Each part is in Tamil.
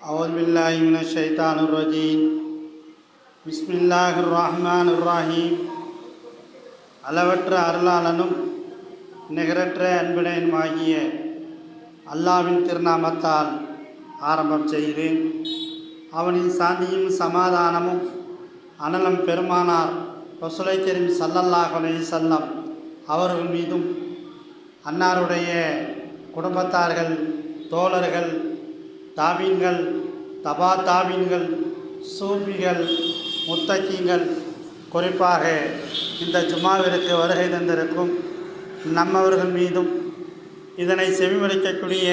أعوذ بالله من الشيطان الرجيم بسم الله الرحمن الرحيم அளவற்ற அருளாளனும் நிகரற்ற அன்பினையுமாகிய அல்லாவின் திருநாமத்தால் ஆரம்பம் செய்கிறேன் அவனின் சாந்தியும் சமாதானமும் அனலம் பெருமானார் ரசுலை கரீம் சல்லல்லாஹ் அலைஹி செல்லம் அவர்கள் மீதும் அன்னாருடைய குடும்பத்தார்கள் தோழர்கள் தாபீன்கள் தபா தாவீன்கள் சூபிகள் முத்தக்கிங்கள் குறிப்பாக இந்த ஜுமாவிற்கு வருகை தந்திருக்கும் நம்மவர்கள் மீதும் இதனை செவிமளிக்கக்கூடிய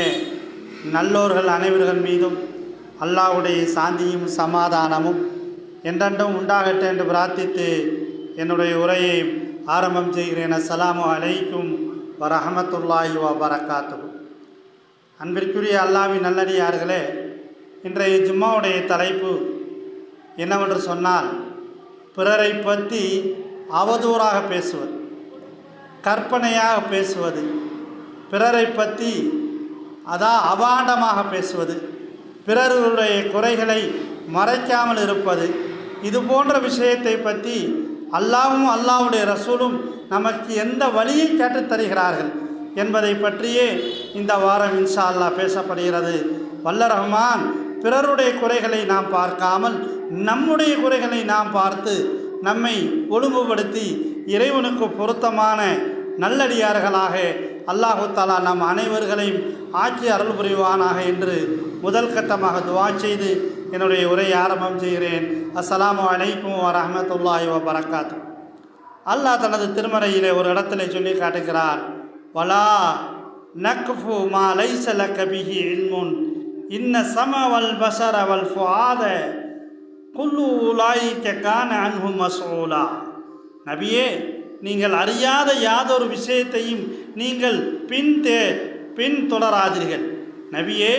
நல்லோர்கள் அனைவர்கள் மீதும் அல்லாவுடைய சாந்தியும் சமாதானமும் என்றென்றும் உண்டாகட்டும் என்று பிரார்த்தித்து என்னுடைய உரையை ஆரம்பம் செய்கிறேன். அஸ்ஸலாமு அலைக்கும் வரஹமத்துல்லாஹி வபரகாத்து அன்பிற்குரிய அல்லாவின் நல்லடியார்களே இன்றைய ஜும்மாவுடைய தலைப்பு என்னவென்று சொன்னால் பிறரை பற்றி அவதூறாக பேசுவது கற்பனையாக பேசுவது பிறரை பற்றி அதான் அபாண்டமாக பேசுவது பிறருடைய குறைகளை மறைக்காமல் இருப்பது இது போன்ற விஷயத்தை பற்றி அல்லாவும் அல்லாவுடைய ரசூலும் நமக்கு எந்த வழியை கேட்டுத் தருகிறார்கள் என்பதை பற்றியே இந்த வாரம் இன்ஷா அல்லாஹ் பேசப்படுகிறது. வல்ல ரஹ்மான் பிறருடைய குறைகளை நாம் பார்க்காமல் நம்முடைய குறைகளை நாம் பார்த்து நம்மை ஒழுங்குபடுத்தி இறைவனுக்கு பொருத்தமான நல்லடியார்களாக அல்லாஹு தாலா நம் அனைவர்களையும் ஆட்சி அருள் புரிவானாக என்று முதல் கட்டமாக துவா செய்து என்னுடைய உரையை ஆரம்பம் செய்கிறேன். அஸ்லாம் அலைக்கும் வரமத்துல்லாஹி வபரகாத்து. அல்லாஹ் தனது திருமறையிலே ஒரு இடத்துல சொல்லி காட்டுகிறார். வலா நக்ஃபு மா லைசல கபிஹி இல்முன். இன்ன சம வல் பசர வல் ஃபுஆத குல்லு உலாயிக்க கான அன்ஹு மசூலா. நபியே நீங்கள் அறியாத யாதொரு விஷயத்தையும் நீங்கள் பின் தே பின் தொடராதீர்கள். நபியே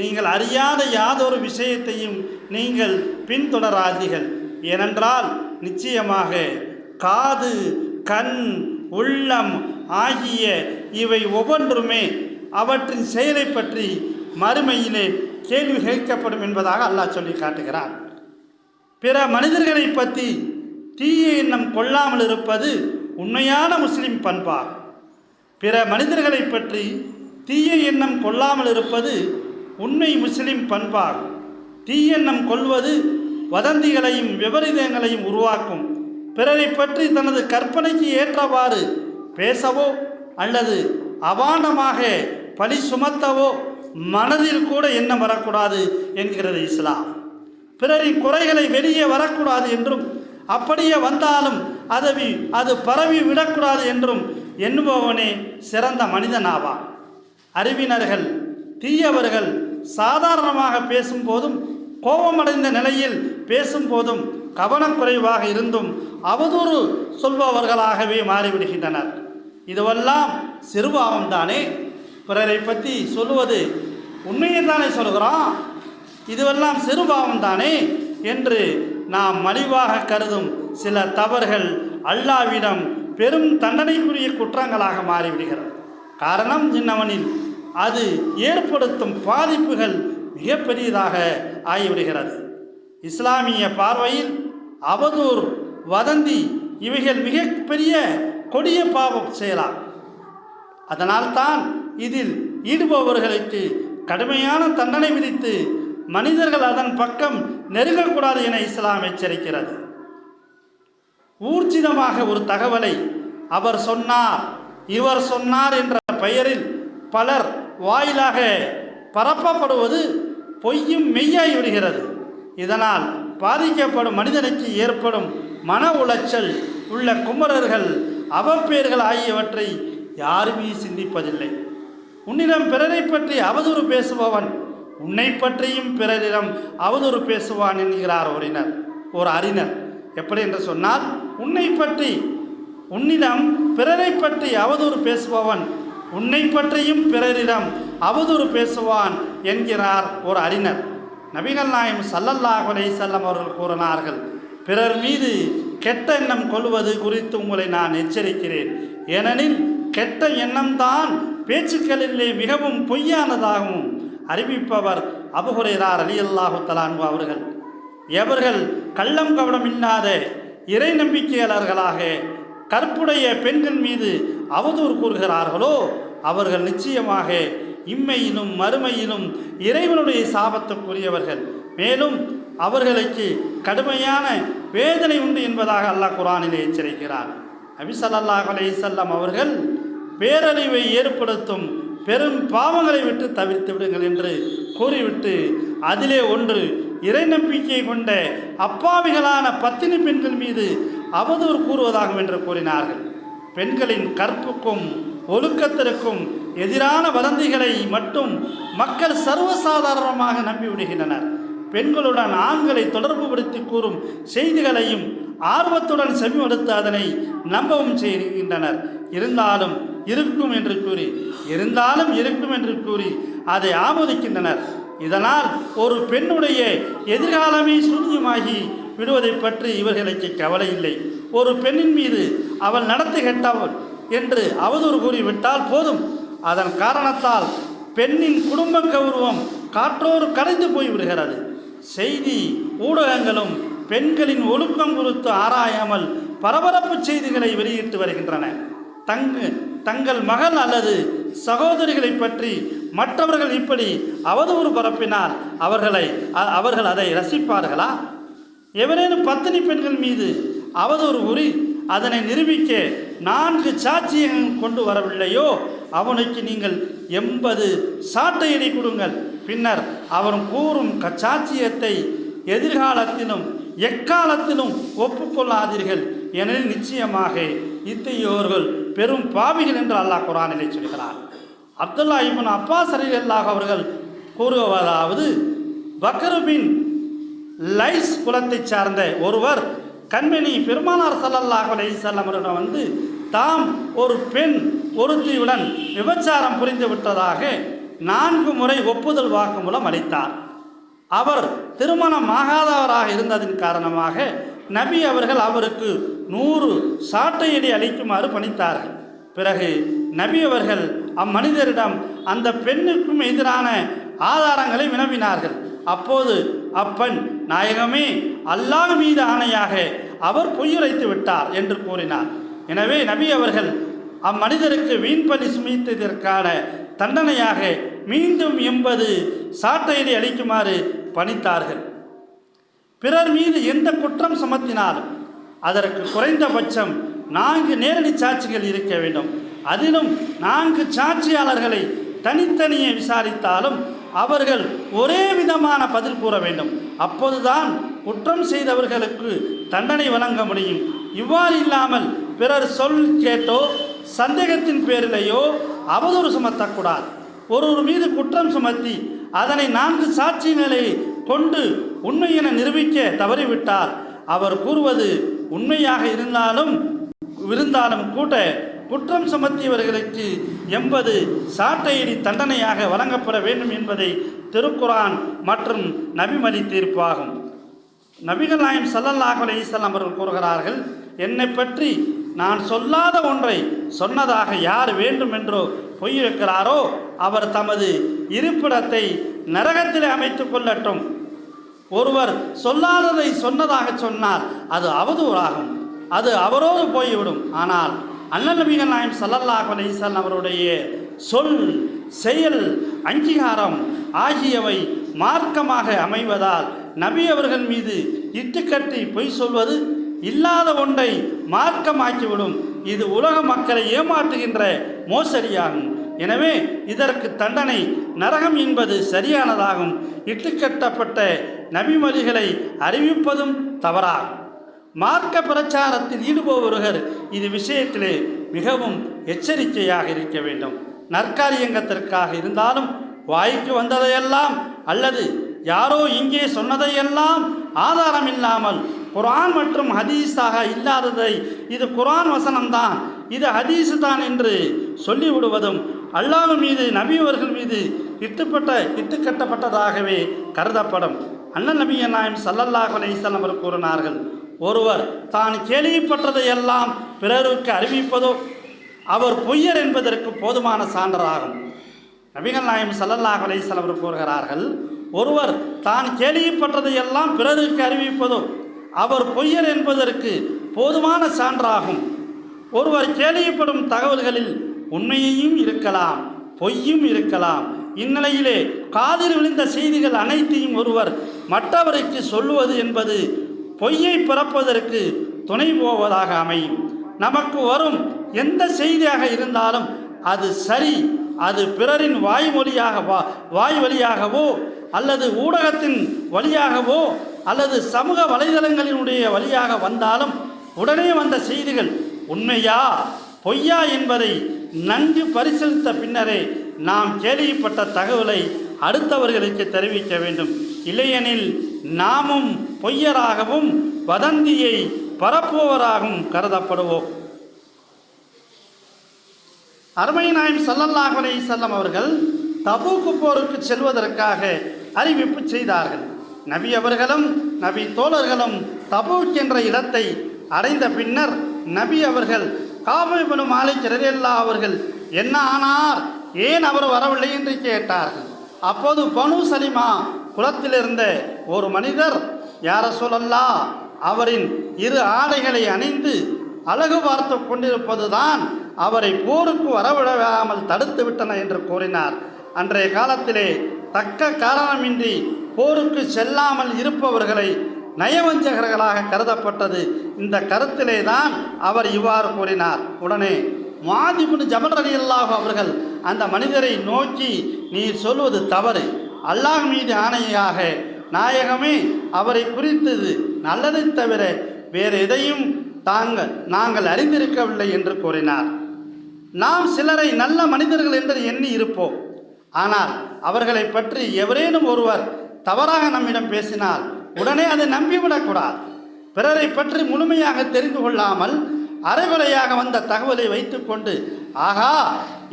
நீங்கள் அறியாத யாதொரு விஷயத்தையும் நீங்கள் பின்தொடராதீர்கள் ஏனென்றால் நிச்சயமாக காது கண் உள்ளம் ஆகிய இவை ஒவ்வொன்றுமே அவற்றின் செயலை பற்றி மறுமையிலே கேள்வி கேட்கப்படும் என்பதாக அல்லாஹ் சொல்லி காட்டுகிறார் பிற மனிதர்களை பற்றி தீய எண்ணம் கொள்ளாமல் இருப்பது உண்மையான முஸ்லிம் பண்பாகும். பிற மனிதர்களை பற்றி தீய எண்ணம் கொள்ளாமல் இருப்பது உண்மை முஸ்லிம் பண்பாகும். தீயெண்ணம் கொள்வது வதந்திகளையும் விபரீதங்களையும் உருவாக்கும் பிறரை பற்றி தனது கற்பனைக்கு ஏற்றவாறு பேசவோ அல்லது அவாண்டமாக பழி சுமத்தவோ மனதில் கூட எண்ணம் வரக்கூடாது என்கிறது இஸ்லாம். பிறரின் குறைகளை வெளியே வரக்கூடாது என்றும் அப்படியே வந்தாலும் அதவி அது பரவி விடக்கூடாது என்றும் எண்ணுபவனே சிறந்த மனிதனாவான். அறிவினர்கள் தீயவர்கள் சாதாரணமாக பேசும்போதும் கோபமடைந்த நிலையில் பேசும்போதும் கவனக்குறைவாக இருந்தும் அவதூறு சொல்பவர்களாகவே மாறிவிடுகின்றனர். இதுவெல்லாம் சிறுபாவம் தானே? பிறரை பற்றி சொல்லுவது உண்மையை தானே சொல்கிறோம் இதுவெல்லாம் சிறுபாவம் தானே என்று நாம் மலிவாக கருதும் சில தவறுகள் அல்லாவிடம் பெரும் தண்டனைக்குரிய குற்றங்களாக மாறிவிடுகிறது. காரணம் என்னவனில் அது ஏற்படுத்தும் பாதிப்புகள் மிகப்பெரியதாக ஆகிவிடுகிறது. இஸ்லாமிய பார்வையில் அவதூர் வதந்தி இவைகள் மிகப்பெரிய கொடிய பாவம் செய்யலாம் அதனால்தான் இதில் ஈடுபவர்களுக்கு கடுமையான தண்டனை விதித்து மனிதர்கள் அதன் பக்கம் நெருங்கக்கூடாது என இஸ்லாம் எச்சரிக்கிறது. ஊர்ஜிதமாக ஒரு தகவலை அவர் சொன்னார். இவர் சொன்னார் என்ற பெயரில் பலர் வாயிலாக பரப்பப்படுவது பொய்யும் மெய்யாய் விடுகிறது. இதனால் பாதிக்கப்படும் மனிதனுக்கு ஏற்படும் மன உளைச்சல் உள்ள குமரர்கள் அவப்பேர்கள் ஆகியவற்றை யாருமே சிந்திப்பதில்லை. உன்னிடம் பிறரை பற்றி அவதூறு பேசுபவன் உன்னை பற்றியும் பிறரிடம் அவதூறு பேசுவான் என்கிறார் ஒரினர் ஒரு அறிஞர். எப்படி என்று சொன்னால் உன்னை பற்றி உன்னிடம் பிறரை பற்றி அவதூறு பேசுபவன் உன்னை பற்றியும் பிறரிடம் அவதூறு பேசுவான் என்கிறார் ஒரு அறிஞர். நபிகள் நாயம் சல்லல்லாஹ் அலை செல்லம் அவர்கள் கூறினார்கள் பிறர் மீது கெட்ட எண்ணம் கொள்வது குறித்து உங்களை நான் எச்சரிக்கிறேன். ஏனெனில் கெட்ட எண்ணம்தான் பேச்சுக்களிலே மிகவும் பொய்யானதாகவும் அறிவிப்பவர் அபுஹுரைரார் அலி அல்லாஹு தலான்கு அவர்கள். எவர்கள் கள்ளம் கவனம் இல்லாத இறை நம்பிக்கையாளர்களாக கற்புடைய பெண்கள் மீது அவதூறு கூறுகிறார்களோ அவர்கள் நிச்சயமாக இம்மையிலும் மறுமையிலும் இறைவனுடைய சாபத்துக்குரியவர்கள். மேலும் அவர்களுக்கு கடுமையான வேதனை உண்டு என்பதாக அல்லாஹ் குரானிலே எச்சரிக்கிறார். அபிசல்லாஹ் ஸல்லல்லாஹு அவர்கள் பேரழிவை ஏற்படுத்தும் பெரும் பாவங்களை விட்டு தவிர்த்து விடுங்கள் என்று கூறிவிட்டு அதிலே ஒன்று இறை நம்பிக்கை கொண்ட அப்பாவிகளான பத்தினி பெண்கள் மீது அவதூறு கூறுவதாகும் என்று கூறினார்கள். பெண்களின் கற்புக்கும் ஒழுக்கத்திற்கும் எதிரான வதந்திகளை மட்டும் மக்கள் சர்வசாதாரணமாக நம்பிவிடுகின்றனர். பெண்களுடன் ஆண்களை தொடர்புபடுத்தி கூறும் செய்திகளையும் ஆர்வத்துடன் செவிமடுத்து அதனை நம்பவும் செய்கின்றனர். இருந்தாலும் இருக்கும் என்று கூறி இருந்தாலும் இருக்கும் என்று கூறி அதை ஆமோதிக்கின்றனர். இதனால் ஒரு பெண்ணுடைய எதிர்காலமே சூன்யமாகி விடுவதை பற்றி இவர்களுக்கு கவலை இல்லை. ஒரு பெண்ணின் மீது அவள் நடத்தி கெட்டவள் என்று அவதூறு கூறிவிட்டால் போதும். அதன் காரணத்தால் பெண்ணின் குடும்ப கௌரவம் காற்றோடு கரைந்து போய்விடுகிறது. செய்தி ஊடகங்களும் பெண்களின் ஒழுக்கம் குறித்து ஆராயாமல் பரபரப்பு செய்திகளை வெளியிட்டு வருகின்றன. தங்கு தங்கள் மகள் அல்லது சகோதரிகளை பற்றி மற்றவர்கள் இப்படி அவதூறு பரப்பினால் அவர்களை அவர்கள் அதை ரசிப்பார்களா? எவரேனும் பத்தினி பெண்கள் மீது அவதூறு கூறி அதனை நிரூபிக்க நான்கு சாட்சியங்கள் கொண்டு வரவில்லையோ? அவனுக்கு நீங்கள் எண்பது சாட்டையடி கொடுங்கள். பின்னர் அவன் கூறும் க- சாட்சியத்தை எதிர்காலத்திலும் எக்காலத்திலும் ஒப்புக்கொள்ளாதீர்கள். எனில் நிச்சயமாக இத்தகையோர்கள் பெரும் பாவிகள் என்று அல்லாஹ் குரானிலே சொல்கிறார் அப்துல்லா இப்னு அப்பாஸ் அல்லாஹ் அவர்கள் கூறுவதாவது பக்ருபின் லைஸ் குலத்தைச் சார்ந்த ஒருவர் கண்மணி பெருமானார் சல்லல்லாஹ் அலைஹி வந்து தாம் ஒரு பெண் ஒருத்தியுடன் விபச்சாரம் புரிந்து விட்டதாக நான்கு முறை ஒப்புதல் வாக்குமூலம் அளித்தார். அவர் திருமணம் ஆகாதவராக இருந்ததின் காரணமாக நபி அவர்கள் அவருக்கு நூறு சாட்டையடி அளிக்குமாறு பணித்தார்கள். பிறகு நபி அவர்கள் அம்மனிதரிடம் அந்த பெண்ணுக்கும் எதிரான ஆதாரங்களை வினவினார்கள். அப்போது அப்பெண் நாயகமே அல்லாஹ் மீது ஆணையாக அவர் பொய்யுரைத்து விட்டார் என்று கூறினார். எனவே நபி அவர்கள் அம்மனிதருக்கு வீண்பலி சுமித்ததற்கான தண்டனையாக மீண்டும் எண்பது சாட்டையடி அளிக்குமாறு பணித்தார்கள். பிறர் மீது எந்த குற்றம் சுமத்தினாலும் அதற்கு குறைந்தபட்சம் நான்கு நேரடி சாட்சிகள் இருக்க வேண்டும். அதிலும் நான்கு சாட்சியாளர்களை தனித்தனியே விசாரித்தாலும் அவர்கள் ஒரே விதமான பதில் கூற வேண்டும். அப்போதுதான் குற்றம் செய்தவர்களுக்கு தண்டனை வழங்க முடியும். இவ்வாறு இல்லாமல் பிறர் சொல் கேட்டோ சந்தேகத்தின் பேரிலேயோ அவதூறு சுமத்தக்கூடாது. ஒருவர் மீது குற்றம் சுமத்தி அதனை நான்கு சாட்சிகளை கொண்டு உண்மை என நிரூபிக்க தவறிவிட்டார். அவர் கூறுவது உண்மையாக இருந்தாலும் இருந்தாலும் கூட குற்றம் சுமத்தியவர்களுக்கு எண்பது சாட்டையடி தண்டனையாக வழங்கப்பட வேண்டும் என்பதை திருக்குரான் மற்றும் நபிமதி தீர்ப்பாகும். நபிகள் நாயம் சல்லல்லாஹ் அலைஹி அவர்கள் கூறுகிறார்கள் என்னை பற்றி நான் சொல்லாத ஒன்றை சொன்னதாக யார் வேண்டும் என்றோ பொய்யிருக்கிறாரோ அவர் தமது இருப்பிடத்தை நரகத்திலே அமைத்துக் கொள்ளட்டும். ஒருவர் சொல்லாததை சொன்னதாக சொன்னால் அது அவதூறாகும். அது அவரோடு போய்விடும். ஆனால் அண்ணன் நபிகள் நாயம் சல்லல்லாஹ் அலைஹி அவருடைய சொல் செயல் அங்கீகாரம் ஆகியவை மார்க்கமாக அமைவதால் நபி அவர்கள் மீது இட்டுக்கட்டி பொய் சொல்வது இல்லாத ஒன்றை மார்க்கமாக்கிவிடும். இது உலக மக்களை ஏமாற்றுகின்ற மோசடியாகும். எனவே இதற்கு தண்டனை நரகம் என்பது சரியானதாகும். இட்டுக்கட்டப்பட்ட நபிமொழிகளை அறிவிப்பதும் தவறாகும். மார்க்க பிரச்சாரத்தில் ஈடுபவர்கள் இது விஷயத்திலே மிகவும் எச்சரிக்கையாக இருக்க வேண்டும். நற்காரியங்கத்திற்காக இருந்தாலும் வாய்க்கு வந்ததையெல்லாம் அல்லது யாரோ இங்கே சொன்னதையெல்லாம் ஆதாரம் இல்லாமல் குரான் மற்றும் ஹதீஸாக இல்லாததை இது குரான் வசனம்தான் இது ஹதீஸ் தான் என்று சொல்லிவிடுவதும் அல்லாஹ் மீது நபியவர்கள் மீது இட்டுப்பட்ட இட்டுக்கட்டப்பட்டதாகவே கருதப்படும். அண்ணன் நபிய நாயம் சல்லல்லாஹ் அலைஹி அவர் கூறினார்கள் ஒருவர் தான் கேள்விப்பட்டதையெல்லாம் பிறருக்கு அறிவிப்பதோ அவர் பொய்யர் என்பதற்கு போதுமான சான்றராகும். நபிகள் நாயம் சல்லல்லாஹ் அலைஹி வஸல்லம் கூறுகிறார்கள் ஒருவர் தான் கேள்விப்பட்டதை எல்லாம் பிறருக்கு அறிவிப்பதோ அவர் பொய்யர் என்பதற்கு போதுமான சான்றாகும். ஒருவர் கேள்விப்படும் தகவல்களில் உண்மையையும் இருக்கலாம் பொய்யும் இருக்கலாம். இந்நிலையிலே காதில் விழுந்த செய்திகள் அனைத்தையும் ஒருவர் மற்றவருக்கு சொல்லுவது என்பது பொய்யை பிறப்பதற்கு துணை போவதாக அமையும். நமக்கு வரும் எந்த செய்தியாக இருந்தாலும் அது சரி அது பிறரின் வாய்மொழியாக வா வாய் வழியாகவோ அல்லது ஊடகத்தின் வழியாகவோ அல்லது சமூக வலைதளங்களினுடைய வழியாக வந்தாலும் உடனே வந்த செய்திகள் உண்மையா பொய்யா என்பதை நன்கு பரிசீலித்த பின்னரே நாம் கேள்விப்பட்ட தகவலை அடுத்தவர்களுக்கு தெரிவிக்க வேண்டும். இல்லையெனில் நாமும் பொய்யராகவும் வதந்தியை பரப்புபவராகவும் கருதப்படுவோம். அருமை நாயம் ஸல்லல்லாஹு அலைஹி அவர்கள் தபூக்கு போருக்கு செல்வதற்காக அறிவிப்பு செய்தார்கள். நபி அவர்களும் நபி தோழர்களும் தபூக் என்ற இடத்தை அடைந்த பின்னர் நபி அவர்கள் காபிபனு மாலிக் ரலியல்லா அவர்கள் என்ன ஆனார்? ஏன் அவர் வரவில்லை என்று கேட்டார்கள். அப்போது பனு சலிமா குலத்திலிருந்த ஒரு மனிதர் யார சொல்லல்லா அவரின் இரு ஆடைகளை அணிந்து அழகு பார்த்து கொண்டிருப்பதுதான் அவரை போருக்கு வரவிடாமல் தடுத்து விட்டன என்று கூறினார். அன்றைய காலத்திலே தக்க காரணமின்றி போருக்கு செல்லாமல் இருப்பவர்களை நயவஞ்சகர்களாக கருதப்பட்டது. இந்த கருத்திலே தான் அவர் இவ்வாறு கூறினார். உடனே மாதிபுன் ஜபல் அலி அல்லாஹ் அவர்கள் அந்த மனிதரை நோக்கி நீ சொல்வது தவறு. அல்லாஹ் மீது ஆணையாக நாயகமே அவரை குறித்தது நல்லதை தவிர வேறு எதையும் தாங்கள் நாங்கள் அறிந்திருக்கவில்லை என்று கூறினார். நாம் சிலரை நல்ல மனிதர்கள் என்று எண்ணி இருப்போம். ஆனால் அவர்களை பற்றி எவரேனும் ஒருவர் தவறாக நம்மிடம் பேசினால் உடனே அதை நம்பிவிடக்கூடாது. பிறரை பற்றி முழுமையாக தெரிந்து கொள்ளாமல் அரைகுறையாக வந்த தகவலை வைத்துக்கொண்டு ஆகா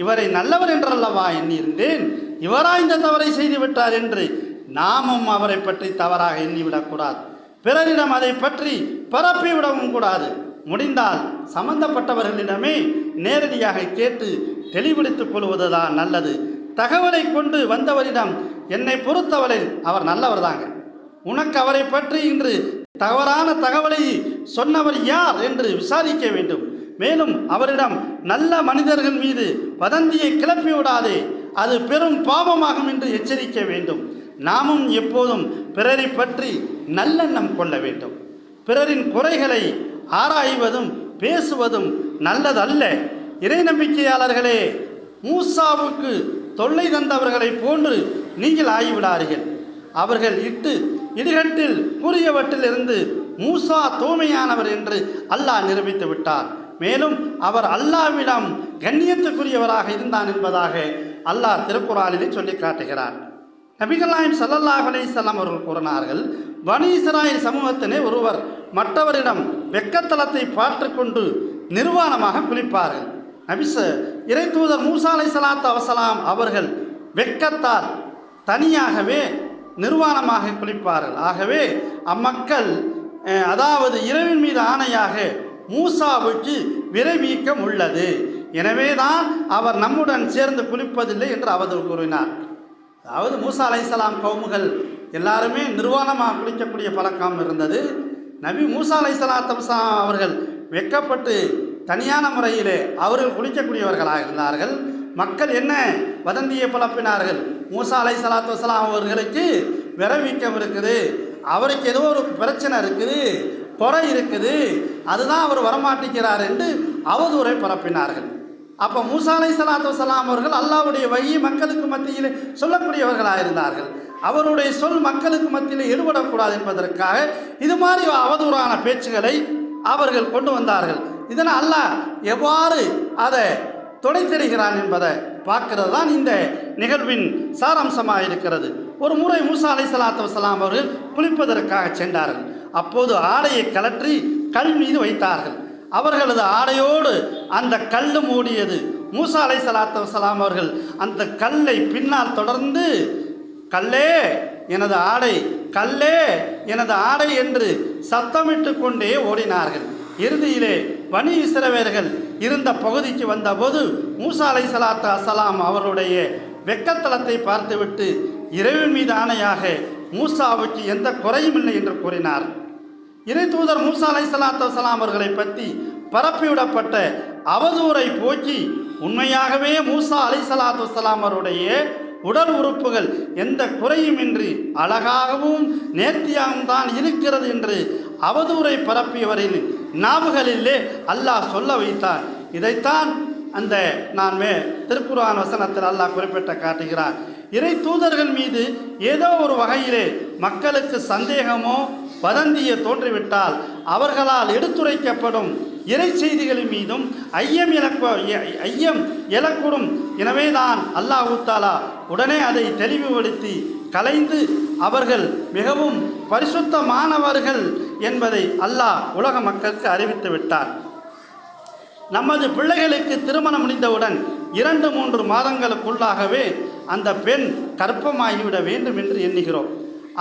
இவரை நல்லவர் என்றல்லவா எண்ணியிருந்தேன்? இவரா இந்த தவறை செய்துவிட்டார் என்று நாமும் அவரை பற்றி தவறாக எண்ணிவிடக்கூடாது. பிறரிடம் அதை பற்றி பரப்பிவிடவும் கூடாது. முடிந்தால் சம்பந்தப்பட்டவர்களிடமே நேரடியாக கேட்டு தெளிவெடுத்துக் கொள்வதுதான் நல்லது. தகவலை கொண்டு வந்தவரிடம் என்னை பொறுத்தவரை அவர் நல்லவர் தாங்க உனக்கு அவரை பற்றி இன்று தவறான தகவலை சொன்னவர் யார் என்று விசாரிக்க வேண்டும். மேலும் அவரிடம் நல்ல மனிதர்கள் மீது வதந்தியை கிளப்பி விடாதே. அது பெரும் பாவமாகும் என்று எச்சரிக்க வேண்டும். நாமும் எப்போதும் பிறரை பற்றி நல்லெண்ணம் கொள்ள வேண்டும். பிறரின் குறைகளை ஆராய்வதும் பேசுவதும் நல்லதல்ல. இறை நம்பிக்கையாளர்களே மூசாவுக்கு தொல்லை தந்தவர்களைப் போன்று நீங்கள் ஆகிவிடார்கள் அவர்கள் இட்டு இடுகட்டில் கூறியவற்றிலிருந்து மூசா தூய்மையானவர் என்று அல்லாஹ் நிரூபித்து விட்டார். மேலும் அவர் அல்லாவிடம் கண்ணியத்துக்குரியவராக இருந்தான் என்பதாக அல்லாஹ் திருக்குறானிலே சொல்லி காட்டுகிறார். நபிகள் சல்லல்லாஹ் ஸல்லல்லாஹு அவர்கள் கூறினார்கள் பனி இஸ்ராயேல் சமூகத்திலே ஒருவர் மற்றவரிடம் வெக்கத்தலத்தை பார்த்துக்கொண்டு நிர்வாணமாக குளிப்பார்கள். நபிச இறை தூதர் மூசா அலை சலாத்து அவசலாம் அவர்கள் வெக்கத்தால் தனியாகவே நிர்வாணமாக குளிப்பார்கள். ஆகவே அம்மக்கள் அதாவது இரவின் மீது ஆணையாக மூசாவுக்கு விரைவீக்கம் உள்ளது. எனவேதான் அவர் நம்முடன் சேர்ந்து குளிப்பதில்லை என்று அவர் கூறினார். அதாவது மூசா அலைசலாம் கவுமுகள் எல்லாருமே நிர்வாணமாக குளிக்கக்கூடிய பழக்கம் இருந்தது. நபி மூசா அலைசலாத்தம் அவர்கள் வெக்கப்பட்டு தனியான முறையிலே அவர்கள் குளிக்கக்கூடியவர்களாக இருந்தார்கள் மக்கள் என்ன? வதந்தியை பரப்பினார்கள் மூசா அலை சலாத்து வசலாம் அவர்களுக்கு விரவீக்கம் இருக்குது. அவருக்கு ஏதோ ஒரு பிரச்சனை இருக்குது. குறை இருக்குது. அதுதான் அவர் வரமாட்டிக்கிறார் என்று அவதூரை பரப்பினார்கள் அப்போ மூசா அலை சலாத்து வசலாம் அவர்கள் அல்லாவுடைய வழி மக்களுக்கு மத்தியில் சொல்லக்கூடியவர்களாக இருந்தார்கள் அவருடைய சொல் மக்களுக்கு மத்தியில் ஈடுபடக்கூடாது என்பதற்காக இது மாதிரி அவதூறான பேச்சுகளை அவர்கள் கொண்டு வந்தார்கள். இதனால் அல்லாஹ் எவ்வாறு அதை துடை தெரிகிறான் என்பதை பார்க்கிறது தான் இந்த நிகழ்வின் சாராம்சமாக இருக்கிறது. ஒரு முறை மூசா அலை சலாத்து வசலாம் அவர்கள் குளிப்பதற்காக சென்றார்கள். அப்போது ஆடையை கலற்றி கல் மீது வைத்தார்கள். அவர்களது ஆடையோடு அந்த கல் மூடியது. மூசா அலை சலாத்து வசலாம் அவர்கள் அந்த கல்லை பின்னால் தொடர்ந்து கல்லே எனது ஆடை கல்லே எனது ஆடை என்று சத்தமிட்டு கொண்டே ஓடினார்கள். இறுதியிலே பனி இஸ்ரவேர்கள் இருந்த பகுதிக்கு வந்தபோது மூசா அலை சலாத்து அசலாம் அவருடைய வெக்கத்தலத்தை பார்த்துவிட்டு இரவு மீது ஆணையாக மூசாவுக்கு எந்த குறையும் இல்லை என்று கூறினார். இறை தூதர் மூசா அலை சலாத்து அசலாம் அவர்களை பற்றி பரப்பிவிடப்பட்ட அவதூறை போக்கி உண்மையாகவே மூசா அலை சலாத்து வசலாம் அவருடைய உடல் உறுப்புகள் எந்த குறையுமின்றி அழகாகவும் நேர்த்தியாகவும் தான் இருக்கிறது என்று அவதூரை பரப்பியவரின் நாவுகளிலே அல்லாஹ் சொல்ல வைத்தார். இதைத்தான் அந்த நான் மே திருக்குர்ஆன் வசனத்தில் அல்லாஹ் குறிப்பிட்ட காட்டுகிறார். இறை தூதர்கள் மீது ஏதோ ஒரு வகையிலே மக்களுக்கு சந்தேகமோ வதந்தியோ தோன்றிவிட்டால் அவர்களால் எடுத்துரைக்கப்படும் இறை செய்திகளின் மீதும் ஐயம் இழக்க ஐயம் இழக்கொடும். எனவே தான் அல்லாஹ் தாலா உடனே அதை தெளிவுபடுத்தி கலைந்து அவர்கள் மிகவும் பரிசுத்தமானவர்கள் என்பதை அல்லாஹ் உலக மக்களுக்கு அறிவித்து விட்டார். நமது பிள்ளைகளுக்கு திருமணம் முடிந்தவுடன் இரண்டு மூன்று மாதங்களுக்குள்ளாகவே அந்த பெண் கர்ப்பமாகிவிட வேண்டும் என்று எண்ணுகிறோம்.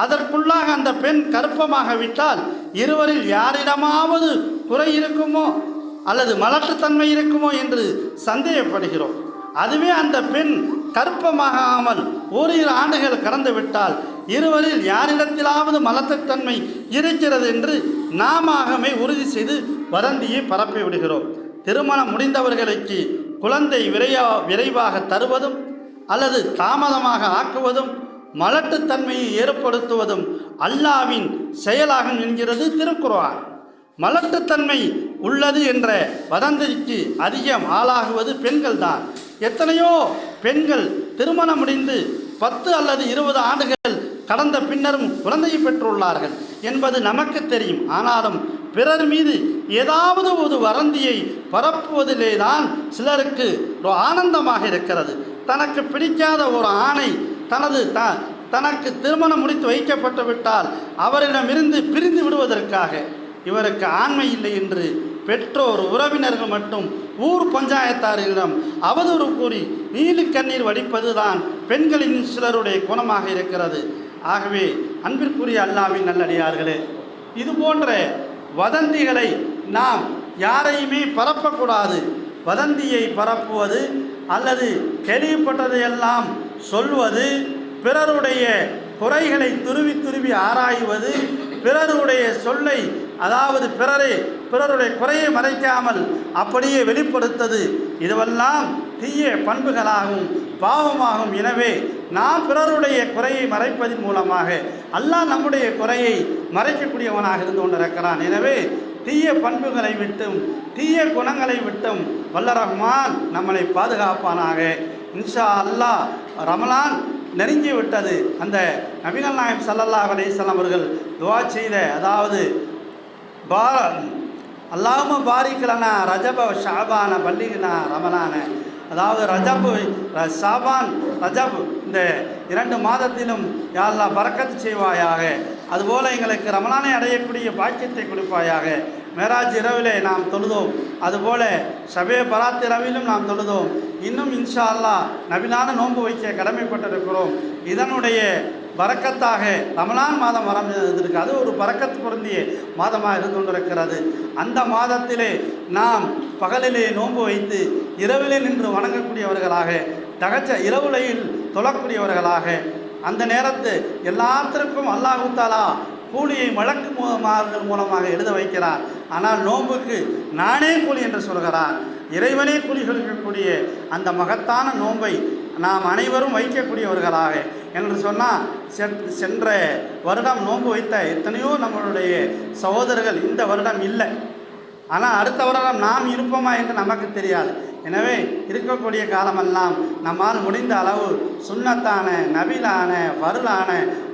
அதற்குள்ளாக அந்த பெண் கர்ப்பமாக விட்டால் இருவரில் யாரிடமாவது குறை இருக்குமோ அல்லது மலட்டுத்தன்மை இருக்குமோ என்று சந்தேகப்படுகிறோம். அதுவே அந்த பெண் கற்பமாகாமல் ஓரிரு ஆண்டுகள் கடந்துவிட்டால் இருவரில் யாரிடத்திலாவது மலட்டுத்தன்மை இருக்கிறது என்று நாமவே உறுதி செய்து வதந்தியை பரப்பி விடுகிறோம். திருமணம் முடிந்தவர்களுக்கு குழந்தை விரையா விரைவாக தருவதும் அல்லது தாமதமாக ஆக்குவதும் மலட்டுத்தன்மையை ஏற்படுத்துவதும் அல்லாவின் செயலாகும் என்கிறது திருக்குர்ஆன். மலட்டுத்தன்மை உள்ளது என்ற வதந்திக்கு அதிகம் ஆளாகுவது பெண்கள்தான். எத்தனையோ பெண்கள் திருமணம் முடிந்து பத்து அல்லது இருபது ஆண்டுகள் கடந்த பின்னரும் குழந்தையை பெற்றுள்ளார்கள் என்பது நமக்கு தெரியும். ஆனாலும் பிறர் மீது ஏதாவது ஒரு வரந்தியை பரப்புவதிலே தான் சிலருக்கு ஒரு ஆனந்தமாக இருக்கிறது. தனக்கு பிடிக்காத ஒரு ஆணை தனது த தனக்கு திருமணம் முடித்து வைக்கப்பட்டு விட்டால் அவரிடமிருந்து பிரிந்து விடுவதற்காக இவருக்கு ஆண்மை இல்லை என்று பெற்றோர் உறவினர்கள் மட்டும் ஊர் பஞ்சாயத்தாரிடம் அவதூறு கூறி நீலி கண்ணீர் வடிப்பதுதான் பெண்களின் சிலருடைய குணமாக இருக்கிறது. ஆகவே அன்பிற்குரிய அல்லாவின் நல்லடியார்களே இது போன்ற வதந்திகளை நாம் யாரையுமே பரப்பக்கூடாது. வதந்தியை பரப்புவது அல்லது கேள்விப்பட்டதையெல்லாம் சொல்வது பிறருடைய குறைகளை துருவி துருவி ஆராய்வது பிறருடைய சொல்லை அதாவது பிறரை பிறருடைய குறையை மறைக்காமல் அப்படியே வெளிப்படுத்தது. இதுவெல்லாம் தீய பண்புகளாகும் பாவமாகும். எனவே நாம் பிறருடைய குறையை மறைப்பதன் மூலமாக அல்லாஹ் நம்முடைய குறையை மறைக்கக்கூடியவனாக இருந்து கொண்டிருக்கிறான். எனவே தீய பண்புகளை விட்டும் தீய குணங்களை விட்டும் வல்ல ரஹ்மான் நம்மளை பாதுகாப்பானாக. இன்ஷா அல்லாஹ் ரமலான் நெருங்கி விட்டது. அந்த நபிகள் நாயம் சல்லல்லாஹ் அலைஹிஸ்ஸலாம் அவர்கள் துவா செய்த அதாவது பா அல்லாம பாரிக்கலனா ரஜப ஷாபான பல்லிகனா ரமலான. அதாவது ரஜபு ர- ஷாபான் ரஜப் இந்த இரண்டு மாதத்திலும் யாரெல்லாம் பறக்கத்து செய்வாயாக. அதுபோல் எங்களுக்கு ரமலானை அடையக்கூடிய பாக்கியத்தை கொடுப்பாயாக. மேராஜ் இரவிலே நாம் தொழுதோம். அதுபோல ஷபே பராத் இரவிலும் நாம் தொழுதோம். இன்னும் இன்ஷா அல்லாஹ் நபிலான நோன்பு வைக்க கடமைப்பட்டிருக்கிறோம். இதனுடைய பறக்கத்தாக ரமலான் மாதம் வந்திருக்கு. அது ஒரு பறக்கத்து பொருந்திய மாதமாக இருந்து கொண்டிருக்கிறது. அந்த மாதத்திலே நாம் பகலிலே நோன்பு வைத்து இரவிலே நின்று வணங்கக்கூடியவர்களாக தகச்ச இரவுலையில் தொழக்கூடியவர்களாக அந்த நேரத்து எல்லாத்திற்கும் அல்லாஹூத்தாலா கூலியை வழக்கு மூலமாக மூலமாக எழுத வைக்கிறார். ஆனால் நோன்புக்கு நானே கூலி என்று சொல்கிறார். இறைவனே கூலி கொடுக்கக்கூடிய அந்த மகத்தான நோன்பை நாம் அனைவரும் வைக்கக்கூடியவர்களாக என்று சொன்னால் சென்ற வருடம் நோன்பு வைத்த எத்தனையோ நம்மளுடைய சகோதரர்கள் இந்த வருடம் இல்லை. ஆனால் அடுத்த வருடம் நாம் இருப்போமா என்று நமக்கு தெரியாது. எனவே இருக்கக்கூடிய காலமெல்லாம் நம்மால் முடிந்த அளவு சுண்ணத்தான நபிலான வருளான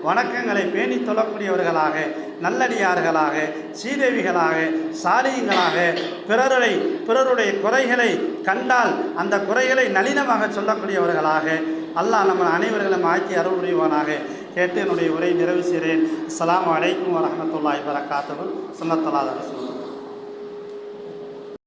வணக்கங்களை பேணி தொழக்கூடியவர்களாக நல்லடியார்களாக சீதேவிகளாக சாரியங்களாக பிறருடைய பிறருடைய குறைகளை கண்டால் அந்த குறைகளை நளினமாக சொல்லக்கூடியவர்களாக அல்லாஹ் நம்ம அனைவர்களும் ஆக்கி அருள் புரிவானாக கேட்டு என்னுடைய உரை நிறைவு செய்கிறேன். அஸ்லாம் அலைக்கும் வரமத்துல்லாய் வரகாத்துஹு சுன்னத்தல்லாஹ் ரசூல்